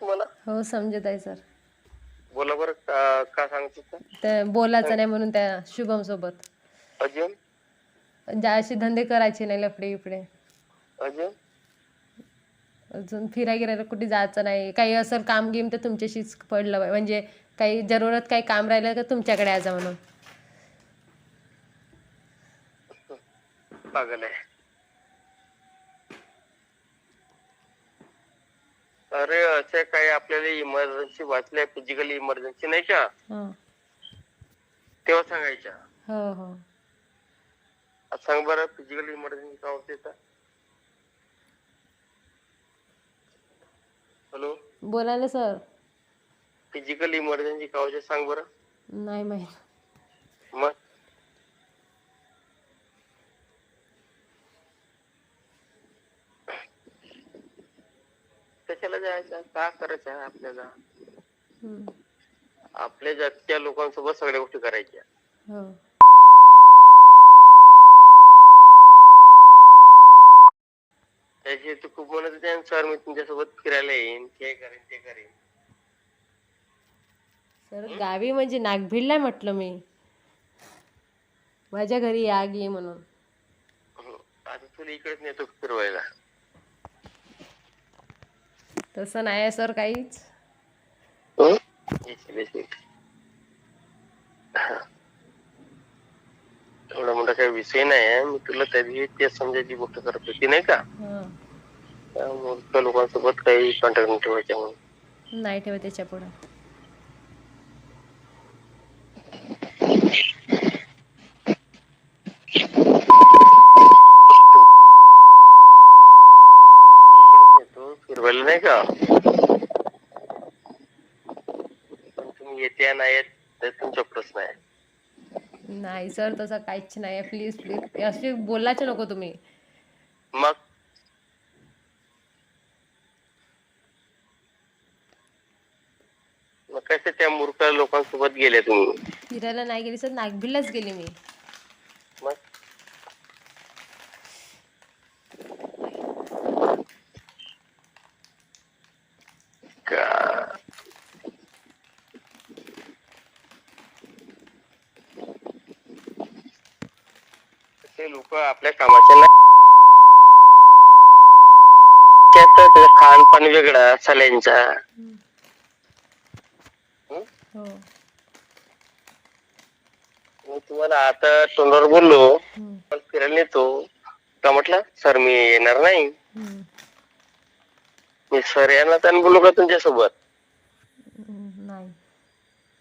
तुम्हाला? हो समजत आहे सर. बोला बरं का का सांगत त्या बोलायचं नाही म्हणून त्या शुभम सोबत अजून? ज्या असे धंदे करायचे नाही लफडे इपडे अजून? अजून फिराय गिरायला कुठे जायचं नाही. काही असं काम गेम तर तुमच्याशीच पडलं पाहिजे. म्हणजे काही जरूरत काही काम राहिलं तर तुमच्याकडे यायचं म्हणून. पागल आहे. अरे असे काही आपल्याला इमर्जन्सी वाचल्या फिजिकल इमर्जन्सी नाही का? हो. तेव्हा सांगायच्या. हो हो. आता सांग बरं फिजिकल इमर्जन्सी का होते तर? हॅलो बोला ना सर फिजिकल इमर्जन्सी का होते सांग बरं. नाही माहीत. मग? कशाला जायचं? का करायचं आहे आपल्याला? हम्म. आपल्या जातच्या लोकांसोबत सगळ्या गोष्टी करायच्या. हो. त्याची तू खूप म्हणत होते सर मी तुमच्यासोबत फिरायला येईन. हे करेन ते करेन. सर गावी म्हणजे नागभीडला म्हटलं मी. माझ्या घरी या गे म्हणून. हं. आता तुला इकडेच नेतो फिरवायला. तसं नाही आहे सर काहीच. एवढा मोठा काही विषय नाही आहे. मी तुला त्या दिवशी ते समजायची गोष्ट करत होती नाही का. त्या मूर्ख लोकांसोबत काही कॉन्टॅक्ट नाही ठेवायचा म्हणून. नाही ठेवत त्याच्या पुढं इकडेच फिरवायला नाही का पण तुम्ही येत्या नाही येत ते तुमचा प्रश्न आहे. नाही सर तसं काहीच नाही आहे. प्लीज प्लीज असे बोलायचं नको तुम्ही. मग? मग कसे त्या मूर्ख लोकांसोबत गेले तुम्ही? फिरायला नाही गेली सर. नागभीडलाच गेली मी मग का ते लोक आपल्या कामाचे नाही. खानपान वेगळा सल्यांचा मी तुम्हाला आता तोंडावर बोललो. पण फिरायला नेतो. का म्हटलं सर मी येणार नाही. मी सर येणार त्यानं बोलू का तुमच्यासोबत. नाही.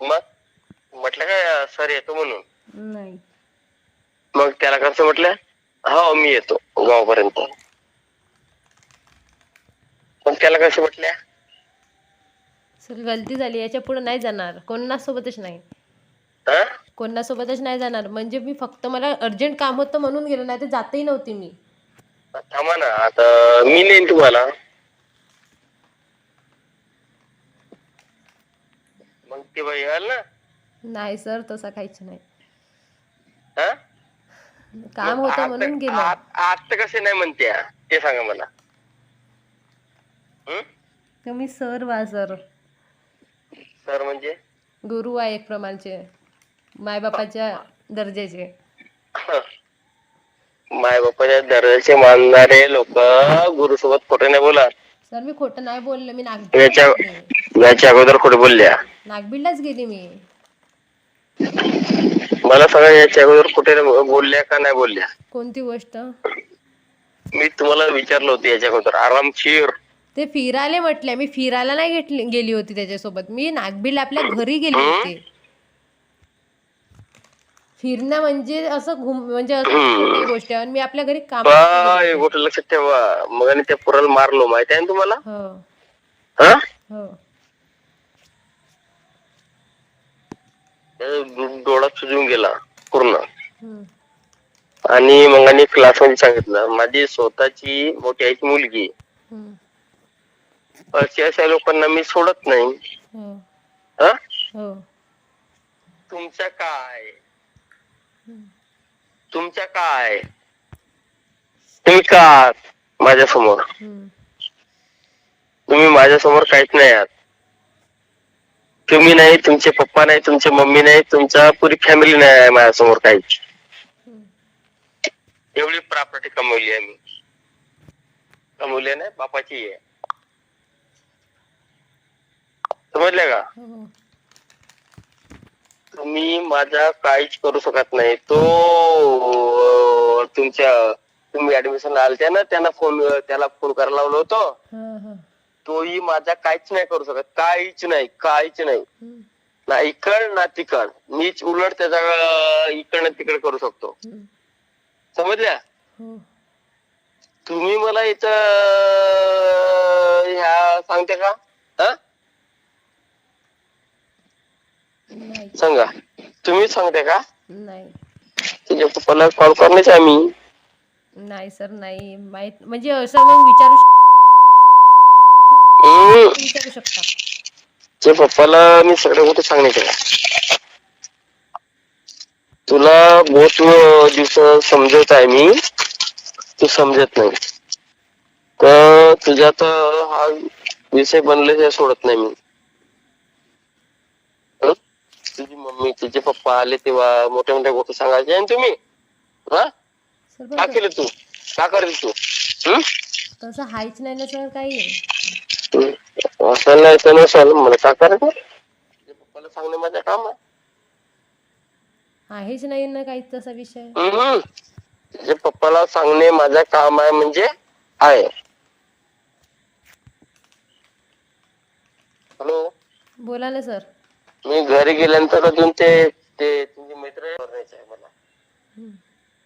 मग? म्हटलं का सर येतो म्हणून. नाही. मग त्याला कसं म्हटलं? हो मी येतो. गावापर्यंत. पण त्याला कसं म्हटल्या सर गलती झाली. याच्यापुढे नाही जाणार. कोणासोबतच नाही. हा? कोणासोबतच नाही जाणार. म्हणजे मी फक्त मला अर्जंट काम होतं म्हणून गेलो नाही तर जातही नव्हती मी. थांबा ना. आता मी नेईन तुम्हाला. मग ते बाई याल ना? नाही सर तसं काहीच नाही. हा? काम होतं म्हणून गेलो. आता कसे नाही म्हणत्या ते सांगा मला. हं? तुम्ही सर वा सर. सर म्हणजे? गुरु आहे एक प्रमाणचे. मायबापाच्या दर्जाचे. माय बापाच्या दर्जाचे मानणारे लोक गुरु सोबत खोटे नाही बोला सर मी खोटं नाही बोललं मी याच्या नागबीडलाच गेली. याच्या अगोदर खोटे बोलल्या. नागबीडलाच गेली मी. मला सांगा याच्या अगोदर कुठे बोलल्या का नाही बोलल्या? कोणती गोष्ट? मी तुम्हाला विचारलं होतं याच्या अगोदर. आरामशीर. ते फिरायला म्हटले. मी फिरायला नाही घेतली गेली होती त्याच्यासोबत. मी नागबीडला आपल्या घरी गेली होती. फिरणं म्हणजे असं घुम म्हणजे असं छोटी गोष्ट आहे. आणि मी आपल्या घरी काम बा, एक गोष्ट लक्षात ठेवा. मग आणि त्या पोराला मारलो. माहिती आहे ना तुम्हाला? हो. हा? हो. डो- सुजून गेला पूर्ण. आणि मग आणि क्लासमध्ये सांगितलं माझी स्वतःची मोठी आईची मुलगी. अशा अशा लोकांना मी सोडत नाही. हो. हा? तुमच्या काय? तुमच्या काय? तुम्ही का माझ्यासमोर. तुम्ही माझ्यासमोर काहीच नाही आहात. तुम्ही नाही तुमचे पप्पा नाही तुमची मम्मी नाही तुमचा पुरी फॅमिली नाही आहे माझ्यासमोर काहीच. एवढी प्रॉपर्टी कमवली आहे मी. कमवली नाही बापाची आहे. समजले का? हो तुम्ही माझा काहीच करू शकत नाही. तो अं, तुमच्या तुम्ही ऍडमिशन आलते ना त्यांना फोन त्याला फोन करायला लावलं होतं. हा हा. तोही माझा काहीच नाही करू शकत. काहीच नाही काहीच नाही. ना इकड ना तिकड. मीच उलट त्याचा अं, इकडनं तिकड करू शकतो. समजल्या? हो. तुम्ही मला इथं ह्या सांगते का? हा सांगा. तुम्ही सांगते का? नाही. तुझ्या पप्पाला कॉल करण्याच आम्ही नाही सर नाही. माहीत म्हणजे असं मग विचारू शकता तुझ्या पप्पाला मी सगळ्या गोष्टी सांगण्याचे का तुला बहुत दिवस समजवत आहे मी. तू समजत नाही. तर तुझ्या तर हा विषय बनले सोडत नाही मी? तुझी मम्मी तुझे पप्पा आले तेव्हा मोठ्या मोठ्या गोष्टी सांगायचे. आणि तुम्ही? हा? सर का पण केलं तू? का करेल तू? तसं हायच नाही ना सर काही. असं नाही तर नसेल. मला का करायचं? पप्पाला सांगणे माझं काम आहे आहेच नाही ना काही तसा विषय. हम्म. तुझ्या पप्पाला सांगणे माझं काम आहे म्हणजे आहे. हॅलो? बोला ना सर. मी घरी गेल्यानंतर अजून ते ते करायचं आहे मला.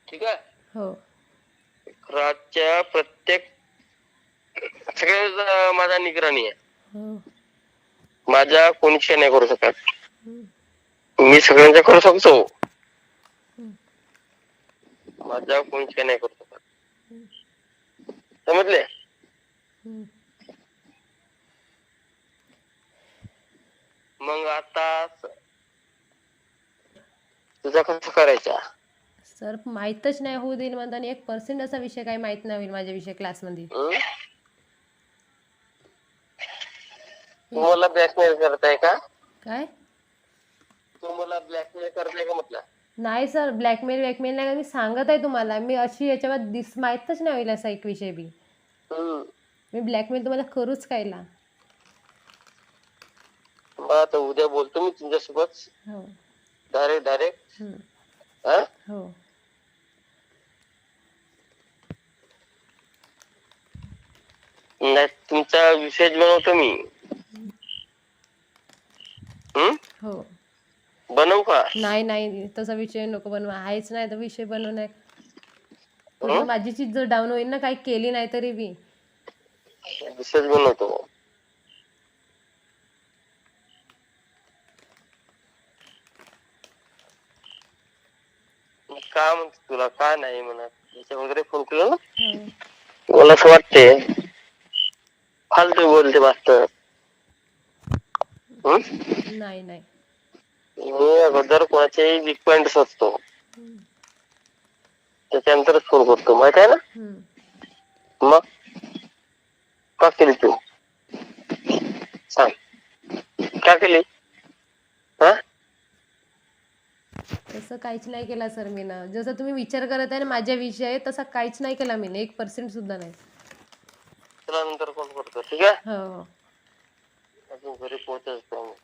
ठीक आहे? हो. रातच्या प्रत्येक सगळे माझा निगराणी आहे. हो. माझा कोणीच नाही करू शकत. हम्म. मी सगळ्यांचा करू शकतो. माझा कोणीच नाही करू शकत. समजले? हम्म. मग आता तुझा कसं करायचा? सर माहीतच नाही होऊ देईल म्हणता आणि एक पर्सेंट असा विषय काही माहीत नाही होईल माझ्याविषयी क्लासमध्ये हं? तू मला ब्लॅकमेल करताय का? काय? तू मला ब्लॅकमेल करताय का म्हटलं? नाही सर ब्लॅकमेल वॅकमेल नाही मी सांगत आहे तुम्हाला. मी अशी याच्यावर दिस माहीतच नाही होईल असा एक विषय बी. मी ब्लॅकमेल तुम्हाला करूच कायला. आता उद्या बोलतो मी तुझ्यासोबत हो. डायरेक्ट डायरेक्ट हम्म. हा? हो. नाही तुमचा विषय बनवतो मी हं? हो बनवू नाही नाही तसा विषय नको बनवा. आहेच नाही तर विषय बनवणार म्हणजे माझी चीज जर डाऊन होईल ना काही केली नाही तरी बी. बनवतो. का म्हणतो तुला? का नाही म्हणत. याच्या वगैरे फोन केला ना? हो. मला असं वाटते फालतू बोलते मास्तर. हं? नाही नाही. मी अगोदर कोणाचे वीक पॉइंट असतो. हम्म. त्याच्यानंतरच फोन करतो. माहीत आहे ना. मग? का केली तू? सांग. का केली? हा? तसं काहीच नाही केला सर मी ना. जसं तुम्ही विचार करत आहे ना माझ्या विषय तसा काहीच नाही केला मी एक पर्सेंट सुद्धा नाही. तुला नंतर फोन करतो. ठीक आहे? हो. अजून घरी पोहोचतो